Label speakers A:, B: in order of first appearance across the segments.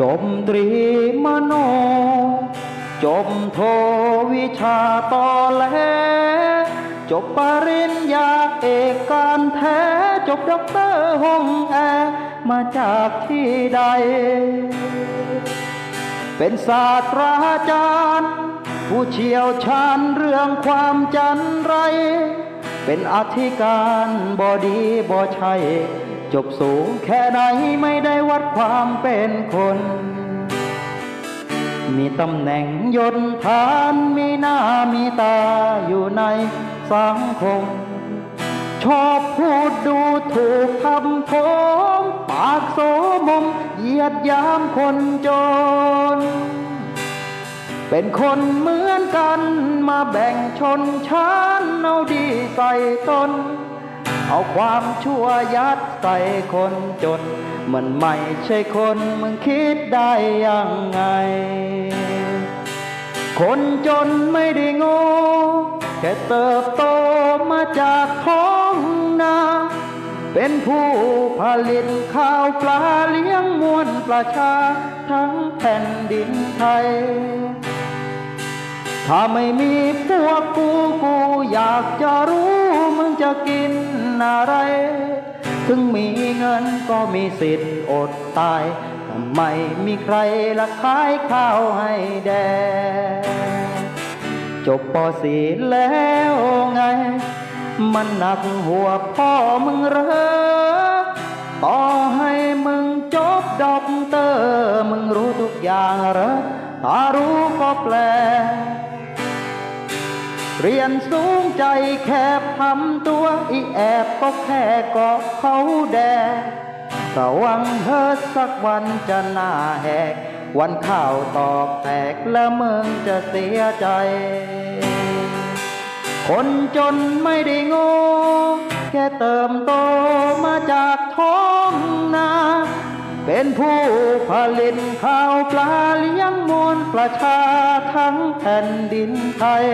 A: จบตรีมโนจบโทวิชาตอแลจบปริญญาเอกการแท้จบด็อกเตอร์ห้องแอร์มาจากที่ใด เป็นศาสตราจารย์ ผู้เชี่ยวชาญเรื่องความจันไร เป็นอธิการบอดีบอชัย จบสูงแค่ไหนไม่ได้วัดความเป็นคน มีตำแหน่งยนต์ฐานมีหน้ามีตาอยู่ในสังคม ชอบพูดดูถูกทำโทมปากโสมมเหยียดยามคนจน เป็นคนเหมือนกันมาแบ่งชนชั้นเอาดีใส่ตน เอาความชั่วยัดใส่คนจน มันไม่ใช่คนมึงคิดได้ยังไง คนจนไม่ได้โง่แค่เติบโตมาจากท้องนา เป็นผู้ผลิตข้าวปลาเลี้ยงมวลประชา ทั้งแผ่นดินไทย ถ้าไม่มีพวกกูกูอยากจะรู้มึงจะกินอะไร ถึงมีเงินก็มีสิทธิ์อดตายทำไมมีใครละขายข้าวให้แดกจบปสีแล้วไง มันหนักหัวพ่อมึงเหรอต่อให้มึงจบด็อกเตอร์มึงรู้ทุกอย่างเหรอถ้ารู้ก็แปล เรียนสูงใจแคบทำตัวอีแอบก็แค่เกาะเขาแดงระวังเธอสักวันจะหน้าแหก วันข่าวตอกแตกแล้วมึงจะเสียใจ คนจนไม่ได้โง่แค่เติมโตมาจากท้องนา เป็นผู้ผลิตข้าวปลาเลี้ยงมวลประชาทั้งแผ่นดินไทย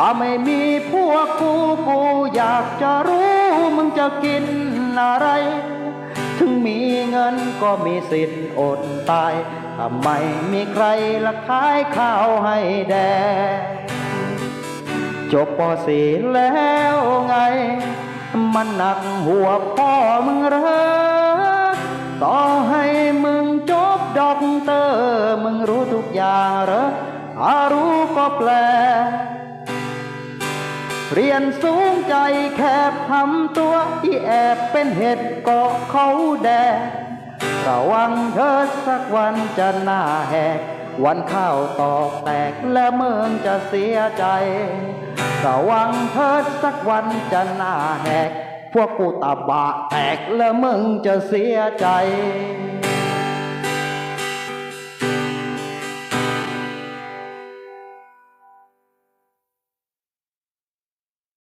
A: ถ้าไม่มีพวกกูกูอยากจะรู้มึงจะกินอะไร ถึงมีเงินก็มีสิทธิ์อดตายทำไมมีใครละขายข้าวให้แดกจบปสีแล้วไง มันหนักหัวพ่อมึงเหรอต่อให้มึงจบด็อกเตอร์ มึงรู้ทุกอย่างเหรอถ้ารู้ก็แปล เรียนสูงใจแคบทำตัวที่แอบเป็นเห็ดเกาะเขาแดงระวังเธอสักวันจะหน้าแหก วันข้าวตอกแตกและเมืองจะเสียใจ ระวังเธอสักวันจะหน้าแหก พวกกูตาบะแตกและมึงจะเสียใจ